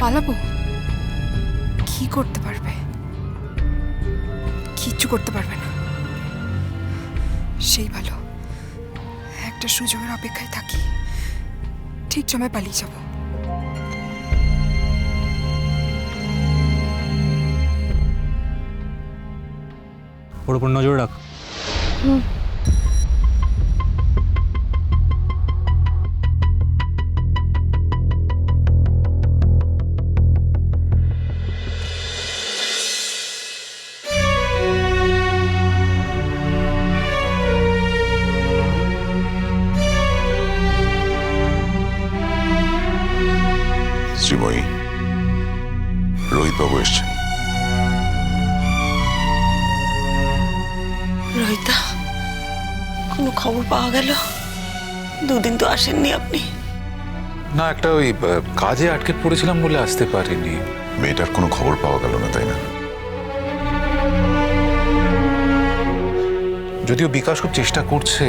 পালাবো? কি করতে পারবে? কিচ্ছু করতে পারবে না। সেই ভালো। একটা সুযোগের অপেক্ষায় থাকি। ঠিক সময় পালিয়ে যাব। ওর উপর নজর রাখ। শ্রীময়ী পাওয়া গেল। দুদিন তো আসেননি আপনি। না একটা ওই কাজে আটকে পড়েছিলাম বলে আসতে পারিনি। মেয়েটার কোনো খবর পাওয়া গেল না তাই না? যদিও বিকাশ খুব চেষ্টা করছে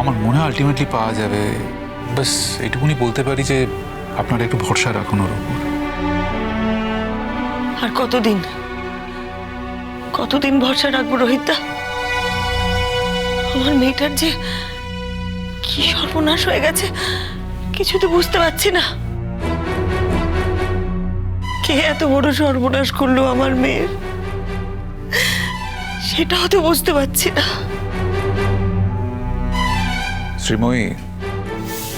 আমার মনে হয় আলটিমেটলি পাওয়া যাবে। ব্যাস এটুকুনি বলতে পারি যে আপনারা একটু ভরসা রাখুন ওর উপর। আর কতদিন? কতদিন ভরসা রাখব রোহিতা আমার মেয়েটার যে কি সর্বনাশ হয়ে গেছে কিছু তো বুঝতে পারছি না। কে এত বড় সর্বনাশ করল আমার মেয়ের? সেটাও তো বুঝতে পারছি না। শ্রীময়ী,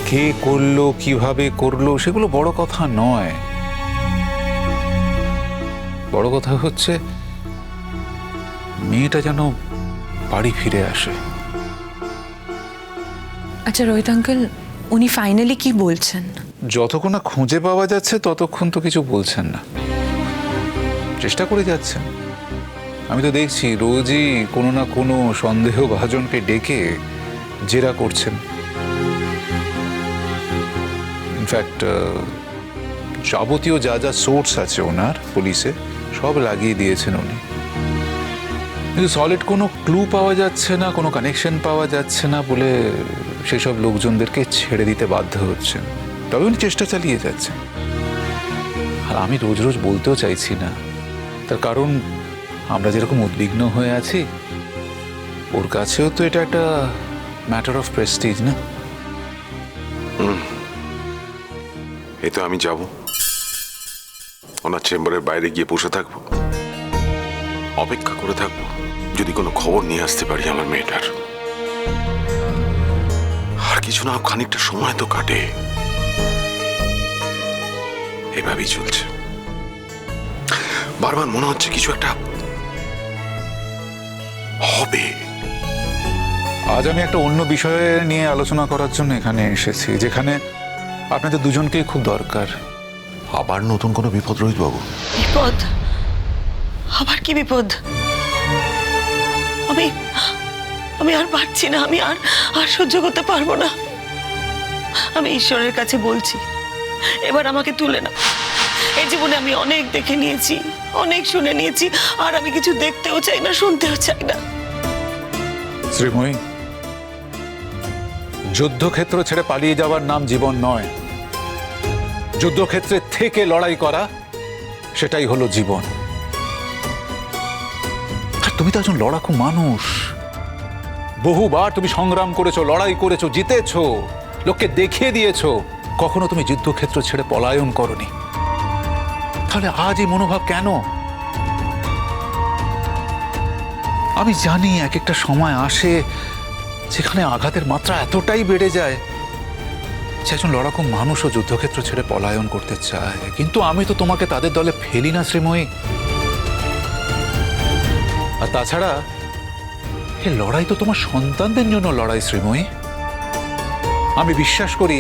কে করল, কীভাবে করল, সেগুলো বড় কথা নয়। বড় কথা হচ্ছে, মেয়েটা যেন বাড়ি ফিরে আসে। আচ্ছা রোহিত আঙ্কেল, উনি ফাইনালি কি বলছেন? যতক্ষণ না খুঁজে পাওয়া যাচ্ছে, ততক্ষণ তো কিছু বলছেন না। চেষ্টা করে যাচ্ছেন। আমি তো দেখছি রোজই কোনো না কোনো সন্দেহ ভাজনকে ডেকে জেরা করছেন। ইনফ্যাক্ট যাবতীয় যা যা সোর্স আছে ওনার পুলিশে সব লাগিয়ে দিয়েছেন উনি। কিন্তু সলিড কোনো ক্লু পাওয়া যাচ্ছে না, কোনো কানেকশন পাওয়া যাচ্ছে না বলে সেসব লোকজনদেরকে ছেড়ে দিতে বাধ্য হচ্ছেন। তবে উনি চেষ্টা চালিয়ে যাচ্ছেন। আর আমি রোজ রোজ বলতেও চাইছি না। তার কারণ, আমরা যেরকম উদ্বিগ্ন হয়ে আছি, ওর কাছেও তো এটা একটা ম্যাটার অফ প্রেস্টিজ না? এ তো আমি যাব। ওনার চেম্বারের বাইরে গিয়ে বসে থাকব। অপেক্ষা করে থাকব। যদি কোনো খবর নিয়ে আসতে পারি আমার মেয়েটার। কিছু না খানিকটা সময় তো কাটে। এভাবেই চলছে। বারবার মনে হচ্ছে কিছু একটা হবে। আজ আমি একটা অন্য বিষয়ে নিয়ে আলোচনা করার জন্য এখানে এসেছি যেখানে আপনাদের দুজনকেই খুব দরকার। আবার নতুন কোনো বিপদ রোহিত বাবু? বিপদ? আবার কি বিপদ? আমি আমি আর পারছি না, আমি আর আর সহ্য করতে পারব না। আমি ঈশ্বরের কাছে বলছি, এবার আমাকে তুলে না এই জীবনে আমি অনেক দেখে নিয়েছি, অনেক শুনে নিয়েছি, আর আমি কিছু দেখতেও চাই না, শুনতেও চাই না। শ্রীময়ী, যুদ্ধক্ষেত্র ছেড়ে পালিয়ে যাওয়ার নাম জীবন নয়। যুদ্ধক্ষেত্রে থেকে লড়াই করা, সেটাই হলো জীবন। আর তুমি তো একজন লড়াকু মানুষ। বহুবার তুমি সংগ্রাম করেছ, লড়াই করেছ, জিতেছো, লোককে দেখিয়ে দিয়েছ। কখনো তুমি যুদ্ধক্ষেত্র ছেড়ে পলায়ন করনি। তাহলে আজ এই মনোভাব কেন? আমি জানি এক একটা সময় আসে যেখানে আঘাতের মাত্রা এতটাই বেড়ে যায় যে একজন লড়াকু মানুষও যুদ্ধক্ষেত্র ছেড়ে পলায়ন করতে চায়। কিন্তু আমি তো তোমাকে তাদের দলে ফেলি না, শ্রীময়ী। আর তাছাড়া এ লড়াই তো তোমার সন্তানদের জন্য লড়াই, শ্রীময়ী। আমি বিশ্বাস করি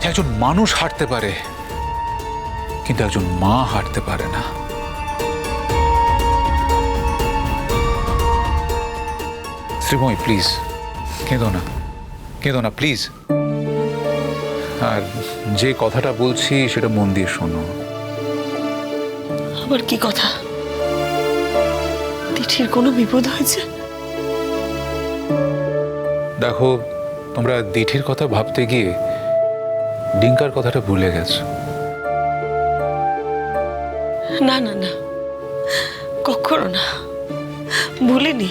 যে একজন মানুষ হারতে পারে, কিন্তু একজন মা হারতে পারে না। শ্রীময়ী প্লিজ কেঁদো না কেঁদো না প্লিজ আর যে কথাটা বলছি, সেটা মন দিয়ে শোনো। আবার কি কথা? তিঠির কোনো বিপদ হয়েছে? দেখো, তোমরা দিঠির কথা ভাবতে গিয়ে ডিঙ্কার কথাটা ভুলে গেছো। না না না, কখনো না। ভুলিনি।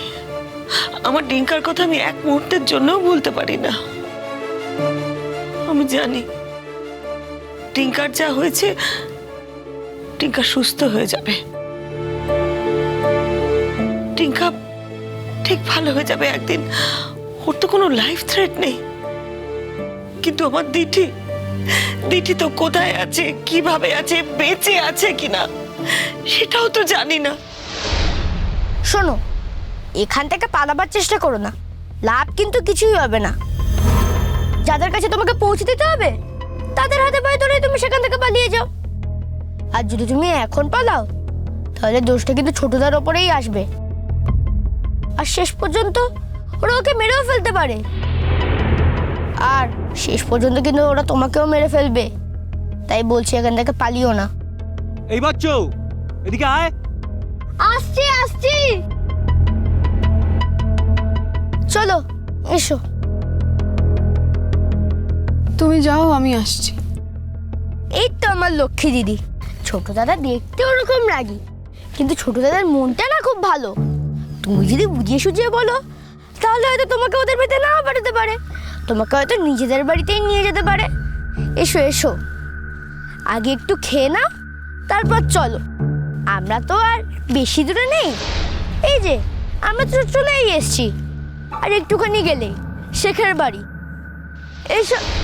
আমার ডিঙ্কার কথা আমি এক মুহূর্তের জন্যও ভুলতে পারি না। আমি জানি টিঙ্কার যা হয়েছে টিঙ্কা সুস্থ হয়ে যাবে। টিঙ্কা ঠিক ভালো হয়ে যাবে একদিন। ওর তো কোনো লাইফ থ্রেট নেই। কিন্তু আমার দিঠি দিঠি তো কোথায় আছে, কীভাবে আছে, বেঁচে আছে কিনা, সেটাও তো জানি না। শোনো, এখান থেকে পালাবার চেষ্টা করো না। লাভ কিন্তু কিছুই হবে না। যাদের কাছে তোমাকে পৌঁছে দিতে হবে, তাদের হাতে পায়ে ধরে তুমি সেখান থেকে পালিয়ে যাও। আর যদি তুমি এখন পালাও, তাহলে দোষটা কিন্তু ছোটদার ওপরেই আসবে। আর শেষ পর্যন্ত ওরা ওকে মেরেও ফেলতে পারে। আর শেষ পর্যন্ত কিন্তু ওরা তোমাকেও মেরে ফেলবে। তাই বলছি এখান থেকে পালিও না। এই বাচ্চু এদিকে আয়। আসছি আসছি। চলো এসো। তুমি যাও আমি আসছি। এই তো আমার লক্ষ্মী দিদি। ছোট দাদা দেখতে ওরকম রাগি কিন্তু ছোট দাদার মনটা না খুব ভালো। তুমি যদি বুঝিয়ে সুঝিয়ে বলো তাহলে হয়তো তোমাকে ওদের বাড়িতে নাও পাঠাতে পারে। তোমাকে হয়তো নিজেদের বাড়িতেই নিয়ে যেতে পারে। এসো এসো। আগে একটু খেয়ে নাও, তারপর চলো। আমরা তো আর বেশি দূরে নেই। এই যে, আমরা তো চলেই এসছি। আর একটুখানি গেলেই, শেখের বাড়ি। এসো।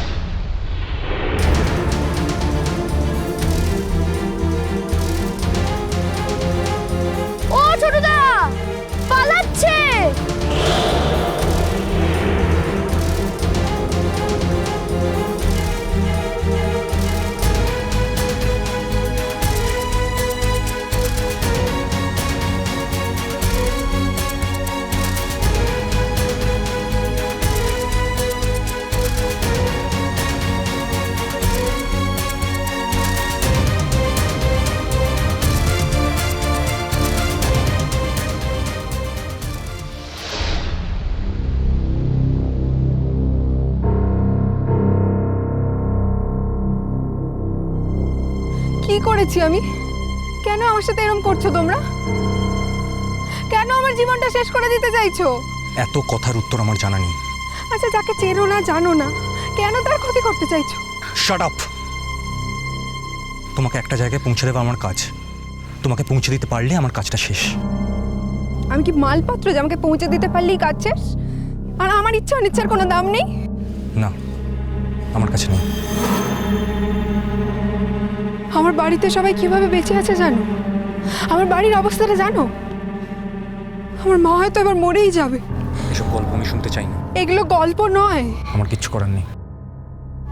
করেছি আমি? কেন আমার সাথে এরকম করছ তোমরা? কেন আমার জীবনটা শেষ করে দিতে চাইছো? এত কথার উত্তর আমার জানা নেই। আচ্ছা যাকে চেনো না জানো না কেন তার ক্ষতি করতে চাইছো? শাট আপ তোমাকে একটা জায়গায় পৌঁছে দেবো আমার কাজ। তোমাকে পৌঁছে দিতে পারলে আমার কাজটা শেষ। আমি কি মালপত্র যে আমাকে পৌঁছে দিতে পারলেই কাজ শেষ? আর আমার ইচ্ছা অনিচ্ছার কোনো দাম নেই? না আমার কাছে নেই। আমার বাড়িতে সবাই কীভাবে বেঁচে আছে জানো? আমার বাড়ির অবস্থাটা জানো? আমার মা হয়তো এবার মরেই যাবে। এসব গল্প আমি শুনতে চাই না এগুলো গল্প নয়। আমার কিচ্ছু করার নেই।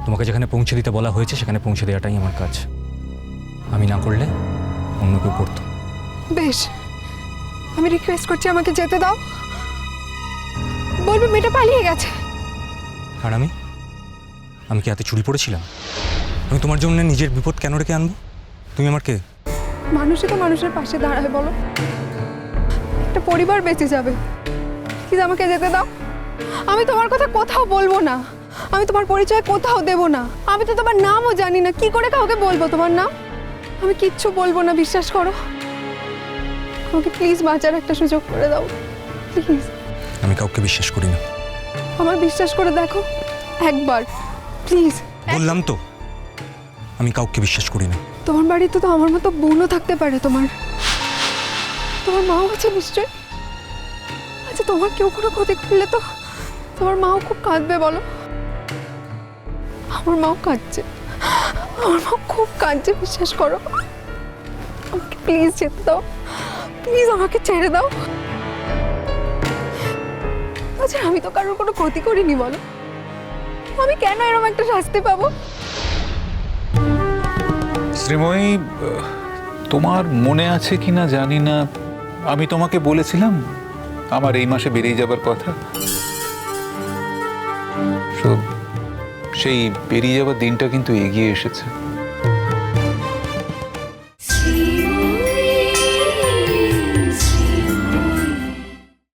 তোমাকে যেখানে পৌঁছে দিতে বলা হয়েছে সেখানে পৌঁছে দেওয়াটাই আমার কাজ। আমি না করলে অন্য কেউ করতো। বেশ। আমি রিকোয়েস্ট করছি আমাকে যেতে দাও। বলবে মেয়েটা পালিয়ে গেছে। আর আমি? আমি কি হাতে চুরি পড়েছিলাম? আমি তোমার জন্য নিজের বিপদ কেন রেখে আনব? তুমি আমার কে? মানুষই তো মানুষের পাশে দাঁড়ায় বলো। একটা পরিবার বেঁচে যাবে। প্লিজ আমাকে যেতে দাও। আমি তোমার কথা কোথাও বলব না। আমি তোমার পরিচয় কোথাও দেব না। আমি তো তোমার নামও জানি না। কি করে কাউকে বলব তোমার নাম? আমি কিচ্ছু বলব না বিশ্বাস করো। আমাকে প্লিজ বাঁচার একটা সুযোগ করে দাও। প্লিজ। আমি কাউকে বিশ্বাস করি না। আমার বিশ্বাস করে দেখো। একবার। প্লিজ। বললাম তো। আমি কাউকে বিশ্বাস করি না। তোমার বাড়িতে তো আমার মতো বোনও থাকতে পারে তোমার। তোমার মাও আছে নিশ্চয়? আচ্ছা তোমার কেউ কোনো ক্ষতি করলে তো তোমার মাও খুব কাঁদবে, বলো। আমার মাও কাঁদছে। আমার মা খুব কাঁদছে, বিশ্বাস করো। আমাকে প্লিজ যেতে দাও। প্লিজ আমাকে ছেড়ে দাও। আচ্ছা আমি তো কারোর কোনো ক্ষতি করিনি, বলো। আমি কেন এরকম একটা শাস্তি পাবো? শ্রীময়ী তোমার মনে আছে কি না জানি না। আমি তোমাকে বলেছিলাম, আমার এই মাসে বেরিয়ে যাবার কথা। সেই বেরিয়ে যাওয়ার দিনটা কিন্তু এগিয়ে এসেছে।